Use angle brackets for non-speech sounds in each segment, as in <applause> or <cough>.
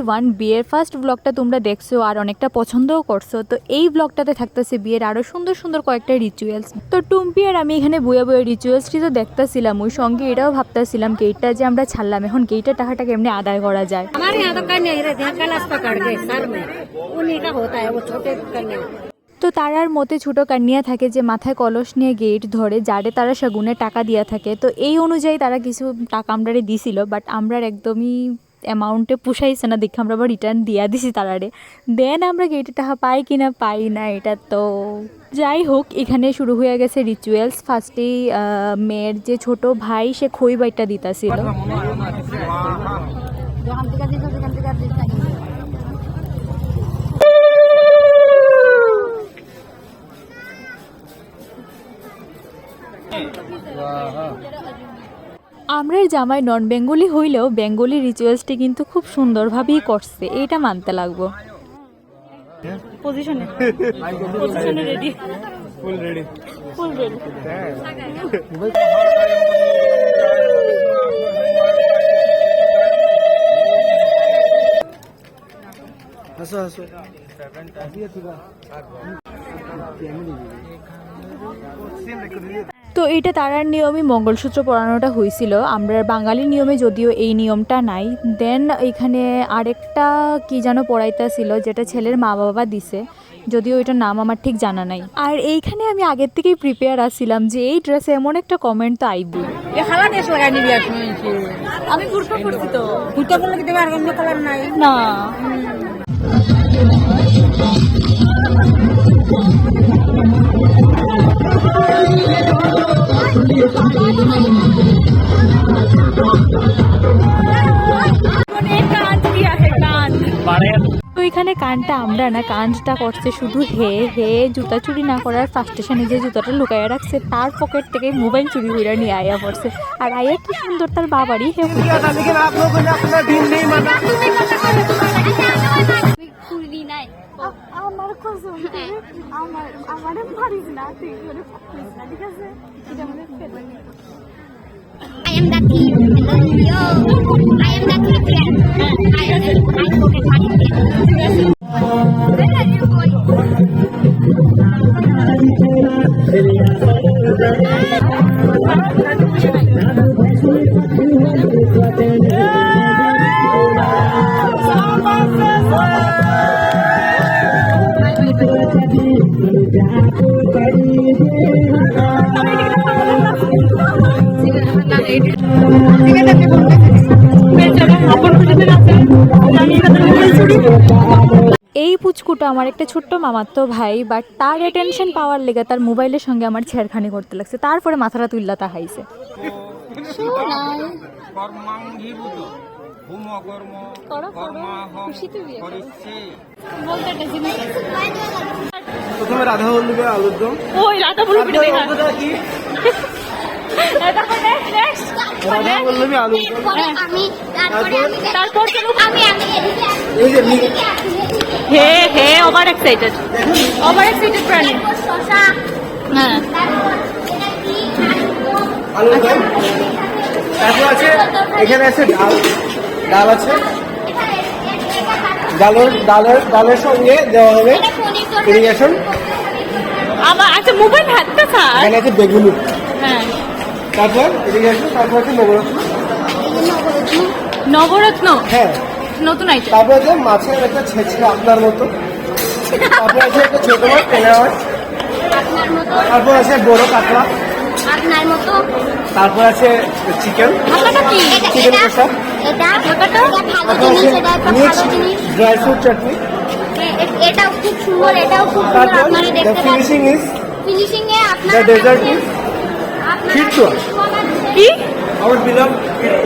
One বিয়ের first ব্লগটা তোমরা দেখছ আর অনেকটা পছন্দও করছ তো এই ব্লগটাতে থাকতেছে বিয়ের আরও সুন্দর সুন্দর কয়েকটা রিচুয়ালস তো টুম্পি আর আমি এখানে বইয়ে বইয়ে রিচুয়ালসটি তো দেখতেছিলাম ওই সঙ্গে এটাও ভাবতেছিলাম গেটটা যে আমরা ছাড়লাম এখন গেটের টাকাটা কেমনি আদায় করা যায়? আমার তো তারার মতে ছোট কান্নিয়া থাকে যে মাথায় কলস নিয়ে গেট ধরে যারে তারা সেগুনে টাকা দিয়া থাকে তো এই অনুযায়ী তারা কিছু টাকা আমরা দিছিল বাট আমরা একদমই অ্যামাউন্টে পুষাইছে না, দেখে আমরা আবার রিটার্ন দিয়া দিছি তারারে। দেন আমরা গেটে টাকা পাই কি না পাই না, এটা তো যাই হোক, এখানে শুরু হয়ে গেছে রিচুয়ালস ফার্স্টেই মেয়ের যে ছোট ভাই, সে খই বাইটা দিতাছিল। जो আমরার জামাই নন বেঙ্গলি হইলেও বেঙ্গলি রিচুয়ালসটি কিন্তু খুব সুন্দরভাবেই করছে এটা মানতে লাগবো পজিশনে পজিশনে ready full ready full ready হাসো হাসো তো এটা তারার নিয়মে মঙ্গলসূত্র পড়ানোটা হয়েছিল আমরা বাঙালি নিয়মে যদিও এই নিয়মটা নাই দেন এখানে আরেকটা কি যেন পড়াইতেছিল যেটা ছেলের মা বাবা দিছে যদিও এটার নাম আমার ঠিক জানা নাই। আর এইখানে আমি আগের থেকেই প্রিপেয়ার আসছিলাম যে এই ড্রেসে এমন একটা কমেন্ট তো আইবই। আমি না। এখানে কানটা আমরা না কানটা করছে শুধু হে হে জুতা চুরি না করার ফার্স্ট যে জুতাটা লুকাইয়া রাখছে তার পকেট থেকে মোবাইল চুরি হইরা নিয়ে আয়া পড়ছে। আর আয়া কি সুন্দর তার বাবারই হে আমার কসম আমার আমার মারিস না তুই করে করিস না ঠিক আছে এটা মনে I am the king. Yo, I am the king. I am the I forget my name. Where are you going? এই পুচকুটা আমার একটা ছোট্ট মামাতো ভাই বাট তার অ্যাটেনশন পাওয়ার লেগে তার মোবাইলের সঙ্গে আমার ছেড়খানি করতে লাগছে। তারপরে মাথাটা তুললা তা হাইছে। কর্মাঙ্গীভূত হুম কর্ম কর্মাহং করিষ্যে প্রথমে রাধা বল্লভের আলুর দম। ওই রাধা কি? রাধা বল্লভী আলুর দম। আমি তারপরে? হে হে ওভার এক্সাইটেড ওভার এক্সাইটেড প্রাণী। তারপর হ্যাঁ। তারপর এটা কি? আলুর দম। তারপর আছে এখানে আছে ডাল। ডাল আছে। ডালের ডালের ডালের সঙ্গে দেওয়া হবে। ইরিগেশন আবার আচ্ছা মোবাইল হাতটা স্যার এখানে আছে বেগুনি। হ্যাঁ। তারপর ইরিগেশন তারপর আছে নবরত্ন নবরত্ন? হ্যাঁ। নতুন আইটেম তারপর আছে মাছের একটা ছেঁচড়া আপনার মতো। তারপর আছে একটা ছোট মাছ টেনা মাছ। আপনার মতো? তারপর আছে বড় কাতলা আপনার মতো? তারপর আছে চিকেন চিকেন কষা এটা এটা ভালো জিনিস এটা একটা ভালো জিনিস। ড্রাই ফ্রুট চাটনি এ- এটাও খুব সুন্দর এটাও খুব সুন্দর তারপর আপনারা দ্য দেখতে পাচ্ছেন। ফিনিশিং ইজ ফিনিশিং এ আপনারা ডেজার্ট ইজ আপনারা কি? আওয়ার বিলাভ হ্যাঁ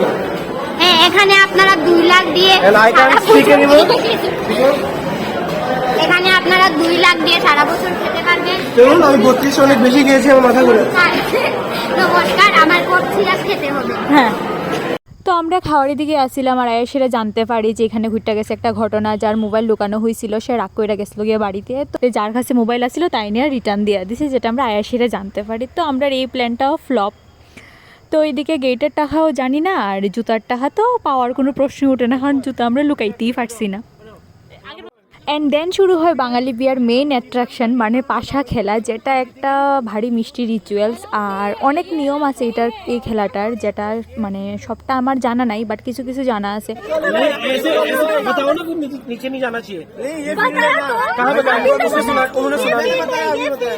এখানে আপনারা দুই লাখ দিয়ে এখানে আপনারা দুই লাখ দিয়ে সারা বছর খেতে পারবেন। চলুন আমি বত্রিশ অনেক বেশি খেয়েছি আমার মাথা ঘুরে। <laughs> নমস্কার আমার সিরাপ খেতে হবে। হ্যাঁ। তো আমরা খাওয়ারের দিকে আসছিলাম আর আয়েসেরা জানতে পারি যে এখানে ঘুরতে গেছে একটা ঘটনা যার মোবাইল লুকানো হয়েছিল সে রাগ করে গেছিল গিয়ে বাড়িতে। তো যার কাছে মোবাইল আসছিল তাই নিয়ে রিটার্ন দিয়ে দিছে যেটা আমরা আয়াসিরা জানতে পারি। তো আমরা এই প্ল্যানটাও ফ্লপ তো এইদিকে গেটের টাকাও জানি না আর জুতার টাকা তো পাওয়ার কোনো প্রশ্নই ওঠে না কারণ জুতা আমরা লুকাইতেই পারছি না। অ্যান্ড দেন শুরু হয় বাঙালি বিয়ার মেইন অ্যাট্রাকশন মানে পাশা খেলা যেটা একটা ভারী মিষ্টি রিচুয়ালস আর অনেক নিয়ম আছে এটার এই খেলাটার যেটা মানে সবটা আমার জানা নাই বাট কিছু কিছু জানা আছে।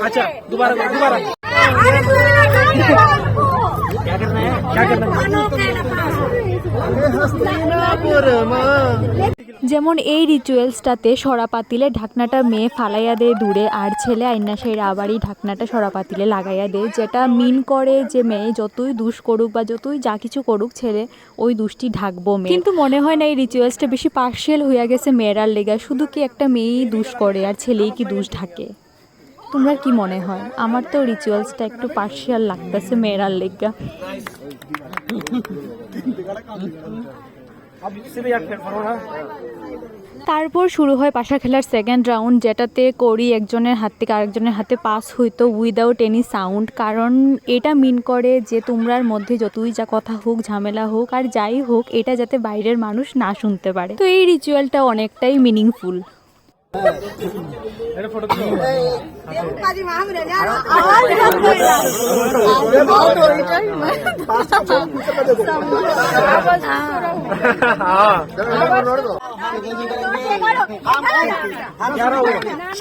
ऐसे যেমন এই রিচুয়ালসটাতে সরা পাতিলে ঢাকনাটা মেয়ে ফালাইয়া দেয় দূরে, আর ছেলে আইনা সেই আবারই ঢাকনাটা সরা পাতিলে লাগাইয়া দেয়। যেটা মিন করে যে মেয়ে যতই দুষ করুক বা যতই যা কিছু করুক ছেলে, ওই দুষ্টি ঢাকবো মেয়ে। কিন্তু মনে হয় না এই রিচুয়ালসটা বেশি পার্শিয়াল হইয়া গেছে মেয়েরার লেগা। শুধু কি একটা মেয়েই দুষ করে আর ছেলেই কি দুষ ঢাকে? তোমরা কি মনে হয়? আমার তো রিচুয়ালসটা একটু পার্সিয়াল লাগতেছে মেয়েরার লেগা। তারপর শুরু হয় পাশা খেলার সেকেন্ড রাউন্ড যেটাতে করি একজনের হাত থেকে আরেকজনের হাতে পাস হইতো উইদাউট এনি সাউন্ড কারণ এটা মিন করে যে তোমরার মধ্যে যতই যা কথা হোক, ঝামেলা হোক, আর যাই হোক, এটা যাতে বাইরের মানুষ না শুনতে পারে। তো এই রিচুয়ালটা অনেকটাই মিনিংফুল मेरे फोटो खींचो। हाँ क्या रहा हुआ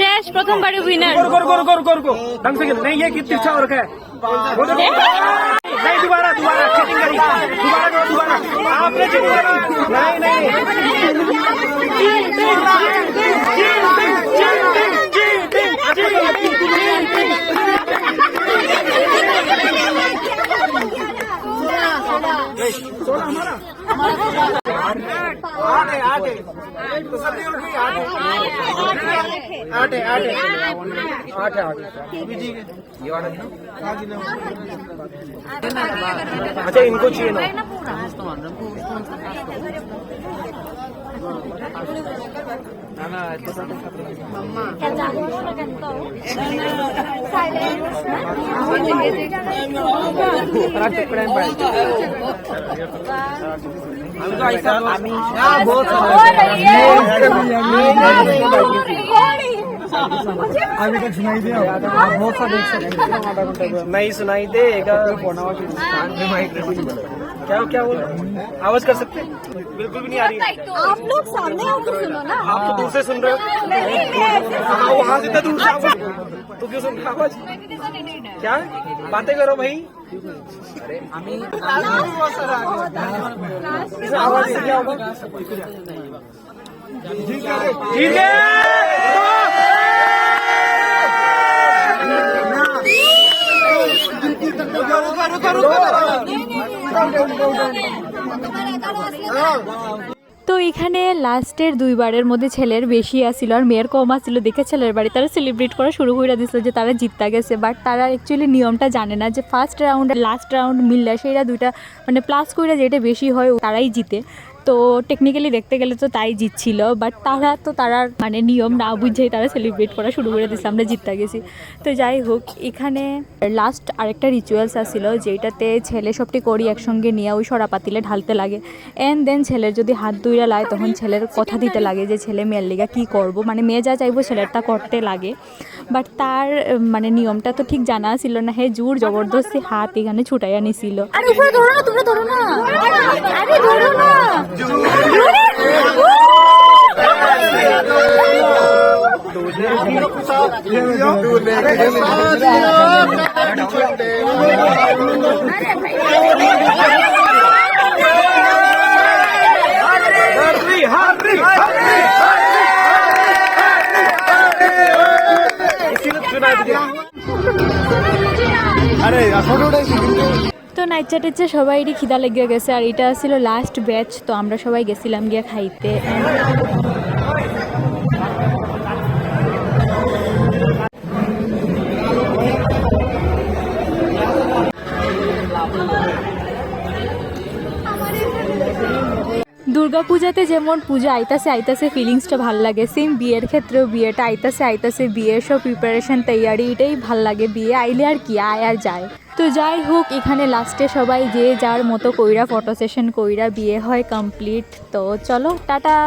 শেষ প্রথমবারে উইনার करो करो करो करो करो करो ढंग से खेलो नहीं ये कितनी अच्छा हो रखा है वो देखो। नहीं दोबारा दोबारा चीटिंग करी दोबारा करो दोबारा। आपने चीटिंग करी। नहीं नहीं। अच्छा इनको चाहिए ना बहुत अभी तक सुनाई दे बहुत सा देख सकते नहीं सुनाई देगा। क्या क्या बोल आवाज़ कर सकते बिल्कुल भी नहीं आ रही आप लोग सामने आके सुनो ना। आप तो दूर से सुन रहे हो। हाँ, वहाँ से इतना दूर से आवाज़। तो क्यों सुन रहे आवाज़? क्या? बातें करो भाई। इस आवाज़ ठीक है। তো এখানে লাস্টের দুইবারের মধ্যে ছেলের বেশি আসছিল আর মেয়ের কম আসছিল দেখে ছেলের বাড়ি তারা সেলিব্রেট করা শুরু করে দিছিল যে তারা জিততে গেছে। বাট তারা অ্যাকচুয়ালি নিয়মটা জানে না যে ফার্স্ট রাউন্ড লাস্ট রাউন্ড মিললে সেইটা দুইটা মানে প্লাস করে যেটা বেশি হয়, তারাই জিতে। তো টেকনিক্যালি দেখতে গেলে তো তাই জিতছিল বাট তারা তো তারা মানে নিয়ম না বুঝেই তারা সেলিব্রেট করা শুরু করে দিচ্ছে আমরা জিততে গেছি। তো যাই হোক, এখানে লাস্ট আরেকটা রিচুয়ালস আসছিল যেটাতে ছেলে সবটি করি একসঙ্গে নিয়ে ওই সরা পাতিলে ঢালতে লাগে। অ্যান্ড দেন ছেলের যদি হাত দুইরা লায় তখন ছেলের কথা দিতে লাগে যে, ছেলে, মেয়ের লিগা কী করব? মানে মেয়ে যা চাইব ছেলেরটা করতে লাগে। বাট তার মানে নিয়মটা তো ঠিক জানা ছিল না, হে জোর জবরদস্তি হাত এখানে ছুটাইয়া নিছিল। আরে, ধরো না, তোমরা ধরো না। আরে, ধরো না। हार्री हार्री इसीलिए चुनाव दिया अरे फोटो তো নাইচা টেচা সবাইরই খিদা লেগে গেছে, আর এটা ছিল লাস্ট ব্যাচ তো আমরা সবাই গেছিলাম গিয়ে খাইতে। দুর্গাপূজাতে যেমন পূজা আইতাসে আইতাসে ফিলিংসটা ভালো লাগে। সেম বিয়ের ক্ষেত্রেও বিয়েটা আইতাসে আইতাসে বিয়ের সব প্রিপারেশন তৈয়ারি, এটাই ভালো লাগে। বিয়ে আইলে আর কি, আয় আর যায়। তো যাই হোক, এখানে লাস্টে সবাই যে যার মতো কইরা ফটো সেশন কইরা বিয়ে হয় কমপ্লিট তো চলো, টাটা!